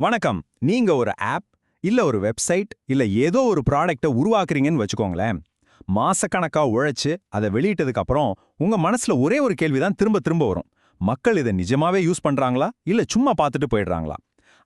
வணக்கம். நீங்க ஒரு ஆப் இல்ல ஒரு வெப்சைட் இல்ல ஏதோ ஒரு ப்ராடக்ட்டை உருவாக்குறீங்கன்னு வச்சுக்கோங்களேன். மாசக்கணக்கா உழைச்சு அதை வெளியிட்டதுக்கு அப்புறம் உங்க மனசுல ஒரே ஒரு கேள்விதான் திரும்ப திரும்ப வரும். மக்கள் இதை நிஜமாவே யூஸ் பண்றாங்களா? இல்ல சும்மா பார்த்துட்டு போயிடுறாங்களா?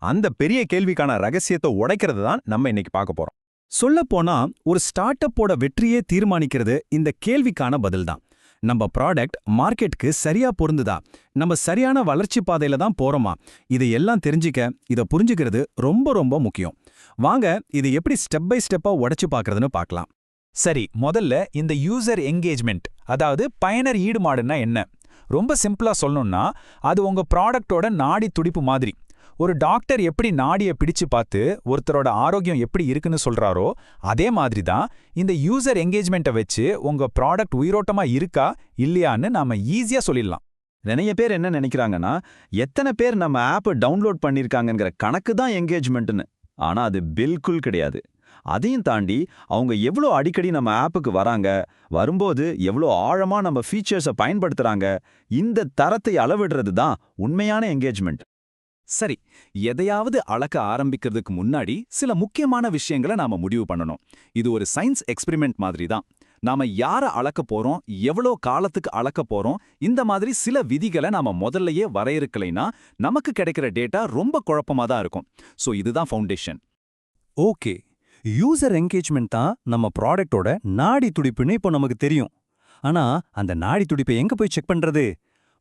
அந்த பெரிய கேள்விக்கான ரகசியத்தை உடைக்கிறது தான் நம்ம இன்னைக்கு பார்க்க போறோம். சொல்லப்போனா ஒரு ஸ்டார்ட் அப்போட வெற்றியே தீர்மானிக்கிறது இந்த கேள்விக்கான பதில்தான் நம்ம ப்ராடக்ட் மார்க்கெட்க்கு சரியா பொருந்துதா? நம்ம சரியான வளர்ச்சி பாதையில தான் போறோமா? இதை எல்லாம் தெரிஞ்சுக்க இதை புரிஞ்சுக்கிறது ரொம்ப ரொம்ப முக்கியம். வாங்க இது எப்படி ஸ்டெப் பை ஸ்டெப்பா உடைச்சு பார்க்கறதுன்னு பார்க்கலாம். சரி முதல்ல இந்த யூசர் என்கேஜ்மெண்ட் அதாவது பயனர் ஈடுபாடுன்னா என்ன? ரொம்ப சிம்பிளா சொல்லணும்னா அது உங்க ப்ராடக்டோட நாடி துடிப்பு மாதிரி. ஒரு டாக்டர் எப்படி நாடியை பிடிச்சு பார்த்து ஒருத்தரோட ஆரோக்கியம் எப்படி இருக்குன்னு சொல்றாரோ அதே மாதிரி தான் இந்த யூசர் என்கேஜ்மெண்ட்டை வச்சு உங்க ப்ராடக்ட் உயிரோட்டமா இருக்கா இல்லையான்னு நாம ஈஸியா சொல்லிடலாம். நிறைய பேர் என்ன நினைக்கிறாங்கன்னா எத்தனை பேர் நம்ம ஆப் டவுன்லோட் பண்ணிருக்காங்கங்கிற கணக்கு தான் என்கேஜ்மெண்ட்னு ஆனா அது பில்குல் கிடையாது. அதையும் தாண்டி அவங்க எவ்வளோ அடிக்கடி நம்ம ஆப்புக்கு வராங்க வரும்போது எவ்வளோ ஆழமா நம்ம ஃபீச்சர்ஸை பயன்படுத்துறாங்க இந்த தரத்தை அளவிடுறது தான் உண்மையான என்கேஜ்மெண்ட் சரி எதையாவது அளக்க ஆரம்பிக்கிறதுக்கு முன்னாடி சில முக்கியமான விஷயங்களை நாம முடிவு பண்ணணும். இது ஒரு சயின்ஸ் எக்ஸ்பிரிமெண்ட் மாதிரி தான். நாம யார அளக்க போறோம் எவ்வளோ காலத்துக்கு அளக்க போறோம் இந்த மாதிரி சில விதிகளை நாம முதல்லயே வரையறுக்கலைன்னா நமக்கு கிடைக்கிற டேட்டா ரொம்ப குழப்பமா தான் இருக்கும். சோ இதுதான் ஃபவுண்டேஷன். ஓகே. யூசர் என்கேஜ்மெண்ட் தான் நம்ம ப்ராடக்டோட நாடி துடிப்புன்னு இப்போ நமக்கு தெரியும். ஆனா அந்த நாடி துடிப்பை எங்க போய் செக் பண்றது?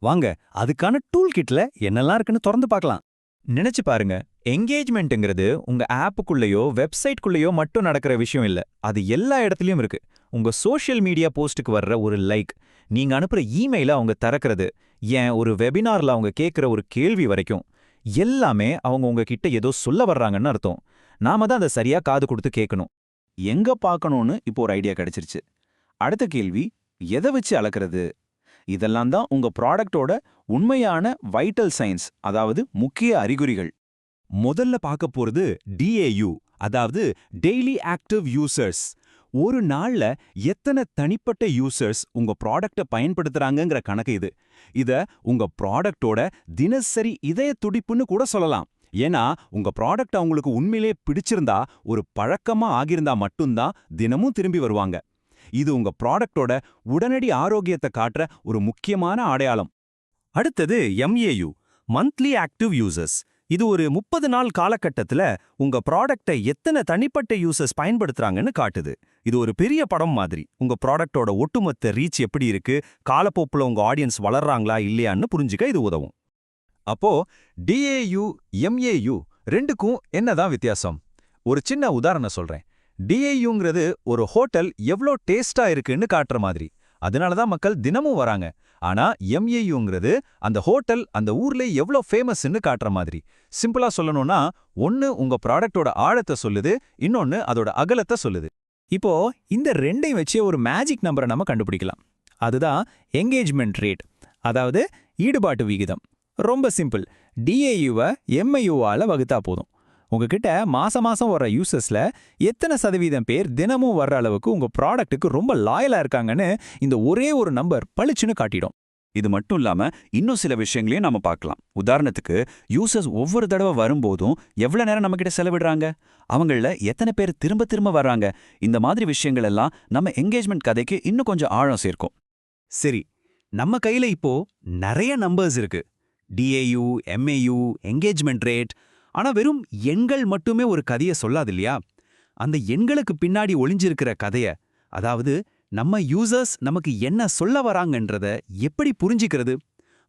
வாங்க அதுக்கான டூல் கிட்ல என்னெல்லாம் இருக்குன்னு திறந்து பார்க்கலாம். நினைச்சு பாருங்க. என்கேஜ்மெண்ட்டுங்கிறது உங்க ஆப்புக்குள்ளேயோ வெப்சைட்குள்ளேயோ மட்டும் நடக்கிற விஷயம் இல்ல. அது எல்லா இடத்துலயும் இருக்கு. உங்க சோஷியல் மீடியா போஸ்ட்டுக்கு வர்ற ஒரு லைக் நீங்க அனுப்புற இமெயில அவங்க திறக்கிறது ஏன் ஒரு வெபினார்ல அவங்க கேட்குற ஒரு கேள்வி வரைக்கும் எல்லாமே அவங்க உங்ககிட்ட ஏதோ சொல்ல வர்றாங்கன்னு அர்த்தம். நாம தான் அதை சரியா காது கொடுத்து கேட்கணும் எங்க பார்க்கணும்னு இப்போ ஒரு ஐடியா கிடைச்சிருச்சு. அடுத்த கேள்வி எதை வச்சு அளக்கிறது? இதெல்லாம் தான் உங்க ப்ராடக்டோட உண்மையான வைட்டல் சயின்ஸ் அதாவது முக்கிய அறிகுறிகள். முதல்ல பார்க்க போறது டிஏயூ அதாவது டெய்லி ஆக்டிவ் யூசர்ஸ் ஒரு நாள்ல எத்தனை தனிப்பட்ட யூசர்ஸ் உங்க ப்ராடக்ட பயன்படுத்துறாங்கங்கிற கணக்கு இது. இத உங்க ப்ராடக்டோட தினசரி இதய துடிப்புன்னு கூட சொல்லலாம். ஏன்னா உங்க ப்ராடக்ட் அவங்களுக்கு உண்மையிலே பிடிச்சிருந்தா ஒரு பழக்கமா ஆகியிருந்தா மட்டும்தான் தினமும் திரும்பி வருவாங்க. இது உங்க ப்ராடக்டோட உடனடி ஆரோக்கியத்தை காட்டுற ஒரு முக்கியமான அடையாளம். அடுத்தது எம்ஏயு மந்த்லி ஆக்டிவ் யூசர்ஸ் இது ஒரு முப்பது நாள் காலகட்டத்துல உங்க ப்ராடக்டை எத்தனை தனிப்பட்ட யூசர்ஸ் பயன்படுத்துறாங்கன்னு காட்டுது. இது ஒரு பெரிய படம் மாதிரி. உங்க ப்ராடக்டோட ஒட்டுமொத்த ரீச் எப்படி இருக்கு? காலப்போப்புல உங்க ஆடியன்ஸ் வளர்றாங்களா? இல்லையான்னு புரிஞ்சுக்க இது உதவும். அப்போ டிஏயு எம்ஏயு ரெண்டுக்கும் என்னதான் வித்தியாசம்? ஒரு சின்ன உதாரணம் சொல்றேன். டிஐயுங்கிறது ஒரு ஹோட்டல் எவ்ளோ டேஸ்டா இருக்குன்னு காட்டுற மாதிரி. அதனால தான் மக்கள் தினமும் வராங்க. ஆனா எம்ஏயுங்கிறது அந்த ஹோட்டல் அந்த ஊர்ல எவ்ளோ ஃபேமஸ்ன்னு காட்டுற மாதிரி. சிம்பிளா சொல்லணும்னா ஒன்னு உங்க ப்ராடக்டோட ஆழத்தை சொல்லுது இன்னொன்னு அதோட அகலத்தை சொல்லுது. இப்போ இந்த ரெண்டையும் வச்சு ஒரு மேஜிக் நம்பரை நம்ம கண்டுபிடிக்கலாம். அதுதான் என்கேஜ்மெண்ட் ரேட் அதாவது ஈடுபாட்டு விகிதம். ரொம்ப சிம்பிள் டிஏயுவை எம்ஐயுவால் வகுத்தா போதும். உங்ககிட்ட மாசம் மாசம் வர்ற யூசர்ஸ்ல எத்தனை சதவீதம் பேர் தினமும் வர்ற அளவுக்கு உங்க ப்ராடக்ட்டுக்கு ரொம்ப லாயலா இருக்காங்கன்னு இந்த ஒரே ஒரு நம்பர் பளிச்சுன்னு காட்டிடும். இது மட்டும் இல்லாம இன்னும் சில விஷயங்களையும் நாம பார்க்கலாம். உதாரணத்துக்கு யூசர்ஸ் ஒவ்வொரு தடவை வரும்போதும் எவ்வளவு நேரம் நம்ம கிட்ட செலவிடுறாங்க? அவங்கள எத்தனை பேர் திரும்ப திரும்ப வர்றாங்க? இந்த மாதிரி விஷயங்கள் எல்லாம் நம்ம என்கேஜ்மெண்ட் கதைக்கு இன்னும் கொஞ்சம் ஆழம் சேர்க்கும். சரி நம்ம கையில இப்போ நிறைய நம்பர்ஸ் இருக்கு. டிஏயு எம்ஏயு என்கேஜ்மெண்ட் ரேட் ஆனா வெறும் எண்கள் மட்டுமே ஒரு கதையை சொல்லாது இல்லையா? அந்த எண்களுக்கு பின்னாடி ஒளிஞ்சிருக்கிற கதைய அதாவது நம்ம யூசர்ஸ் நமக்கு என்ன சொல்ல வராங்கன்றத எப்படி புரிஞ்சிக்கிறது?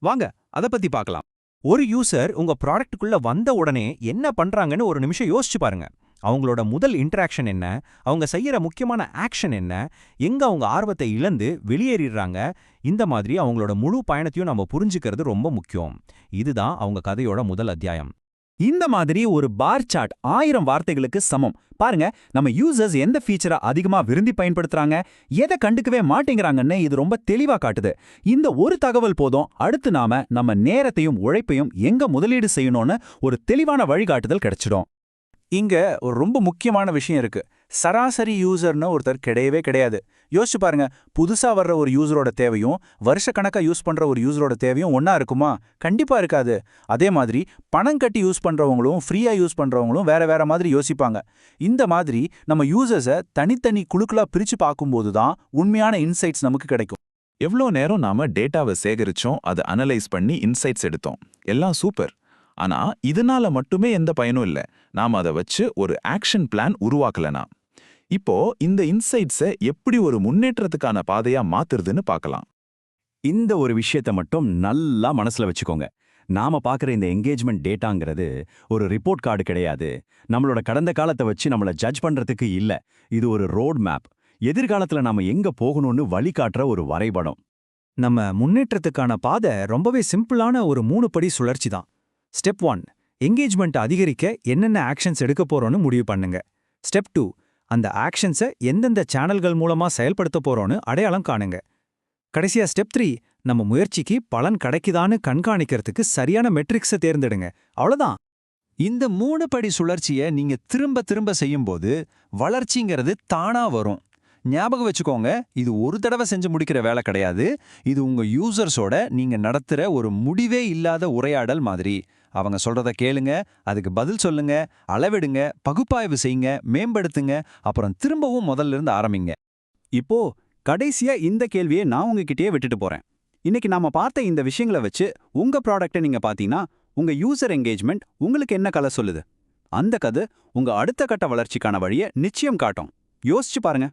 வாங்க அத பத்தி பார்க்கலாம். ஒரு யூசர் உங்க ப்ராடக்ட்டுக்குள்ள வந்த உடனே என்ன பண்றாங்கன்னு ஒரு நிமிஷம் யோசிச்சு பாருங்க. அவங்களோட முதல் இன்டராக்ஷன் என்ன? அவங்க செய்யற முக்கியமான ஆக்ஷன் என்ன? எங்க அவங்க ஆர்வத்தை இழந்து வெளியேறிடுறாங்க? இந்த மாதிரி அவங்களோட முழு பயணத்தையும் நம்ம புரிஞ்சுக்கிறது ரொம்ப முக்கியம். இதுதான் அவங்க கதையோட முதல் அத்தியாயம். இந்த மாதிரி ஒரு பார் சார்ட் ஆயிரம் வார்த்தைகளுக்கு சமம். பாருங்க நம்ம யூசர்ஸ் எந்த ஃபீச்சரை அதிகமா விரும்பி பயன்படுத்துறாங்க எதை கண்டுக்கவே மாட்டேங்கிறாங்கன்னு இது ரொம்ப தெளிவா காட்டுது. இந்த ஒரு தகவல் போதும் அடுத்து நாம நம்ம நேரத்தையும் உழைப்பையும் எங்க முதலீடு செய்யணும்னு ஒரு தெளிவான வழிகாட்டுதல் கிடைச்சிடும். இங்க ஒரு ரொம்ப முக்கியமான விஷயம் இருக்கு. சராசரி யூசர்னு ஒருத்தர் கிடையவே கிடையாது. யோசிச்சு பாருங்க புதுசா வர்ற ஒரு யூசரோட தேவையும் வருஷக்கணக்கா யூஸ் பண்ற ஒரு யூசரோட தேவையும் ஒன்னா இருக்குமா? கண்டிப்பா இருக்காது. அதே மாதிரி பணம் கட்டி யூஸ் பண்றவங்களும் ஃப்ரீயா யூஸ் பண்றவங்களும் வேற வேற மாதிரி யோசிப்பாங்க. இந்த மாதிரி நம்ம யூசர்ஸை தனித்தனி குழுக்களா பிரிச்சு பார்க்கும்போது தான் உண்மையான இன்சைட்ஸ் நமக்கு கிடைக்கும். எவ்வளோ நேரம் நாம டேட்டாவை சேகரிச்சோம் அதை அனலைஸ் பண்ணி இன்சைட்ஸ் எடுத்தோம். எல்லாம் சூப்பர். ஆனா இதனால மட்டுமே எந்த பயனும் இல்ல. நாம அதை வச்சு ஒரு ஆக்ஷன் பிளான் உருவாக்கலனா. இப்போ இந்த இன்சைட்ஸை எப்படி ஒரு முன்னேற்றத்துக்கான பாதையா மாத்துறதுன்னு பார்க்கலாம் இந்த ஒரு விஷயத்தை மட்டும் நல்லா மனசுல வச்சுக்கோங்க. நாம பார்க்குற இந்த என்கேஜ்மெண்ட் டேட்டாங்கிறது ஒரு ரிப்போர்ட் கார்டு கிடையாது. நம்மளோட கடந்த காலத்தை வச்சு நம்மள ஜட்ஜ் பண்றதுக்கு இல்ல. இது ஒரு ரோட் மேப் எதிர்காலத்துல நாம எங்க போகணும்னு வழிகாட்டுற ஒரு வரைபடம். நம்ம முன்னேற்றத்துக்கான பாதை ரொம்பவே சிம்பிளான ஒரு மூணு படி சுழற்சி தான். ஸ்டெப் ஒன் என்கேஜ்மெண்ட் அதிகரிக்க என்னென்ன ஆக்ஷன்ஸ் எடுக்க போறோம்னு முடிவு பண்ணுங்க. ஸ்டெப் டூ அந்த ஆக்ஷன்ஸை எந்தெந்த சேனல்கள் மூலமா செயல்படுத்த போறோன்னு அடையாளம் காணுங்க. கடைசியா ஸ்டெப் த்ரீ நம்ம முயற்சிக்கு பலன் கிடைக்குதான்னு கண்காணிக்கிறதுக்கு சரியான மெட்ரிக்ஸை தேர்ந்தெடுங்க. அவ்வளவுதான். இந்த மூணு படி சுழற்சியை நீங்க திரும்ப திரும்ப செய்யும்போது வளர்ச்சிங்கிறது தானா வரும். ஞாபகம் வச்சுக்கோங்க இது ஒரு தடவை செஞ்சு முடிக்கிற வேலை கிடையாது. இது உங்க யூசர்ஸோட நீங்க நடத்துற ஒரு முடிவே இல்லாத உரையாடல் மாதிரி. அவங்க சொல்றத கேளுங்க அதுக்கு பதில் சொல்லுங்க அளவிடுங்க பகுப்பாய்வு செய்யுங்க மேம்படுத்துங்க அப்புறம் திரும்பவும் முதல்ல இருந்து ஆரம்பிங்க. இப்போ கடைசியா இந்த கேள்வியை நான் உங்ககிட்டயே விட்டுட்டு போறேன். இன்னைக்கு நாம பார்த்த இந்த விஷயங்களை வச்சு உங்க ப்ராடக்ட்டை நீங்க பாத்தீங்கன்னா உங்க யூசர் என்கேஜ்மெண்ட் உங்களுக்கு என்ன கலை சொல்லுது? அந்த கதை உங்க அடுத்த கட்ட வளர்ச்சிக்கான வழியை நிச்சயம் காட்டும். யோசிச்சு பாருங்க.